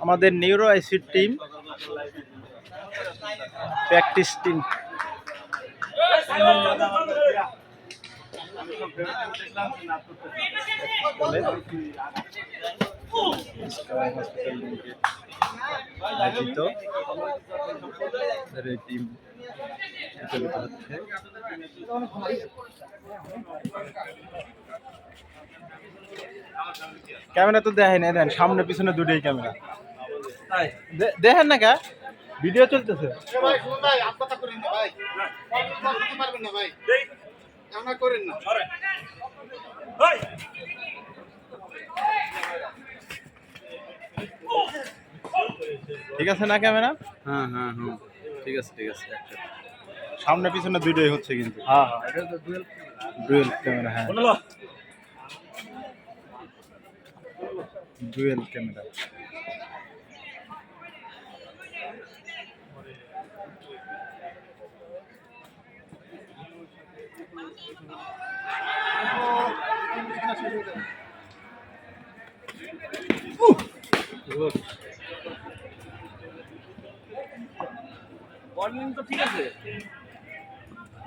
আমাদের নিউরো আইসির team practice team. Team হচ্ছে ক্যামেরা তো দেখেন দেন সামনে পিছনে দুটোই ক্যামেরা। দেখেন না কা? ভিডিও চলতেছে। ভাই শুনুন ভাই আত্মহত্যা করেন না ভাই কথা বলতে পারবেন না ভাই এমন করেন না ঠিক আছে না ক্যামেরা? হ্যাঁ হ্যাঁ হ্যাঁ। ঠিক আছে ঠিক আছে সামনে পিছনে দুটোই হচ্ছে কিন্তু। হ্যাঁ হ্যাঁ। এটা তো ডুয়েল ডুয়েল ক্যামেরা হ্যাঁ। Dual camera. বলিং তো ঠিক আছে।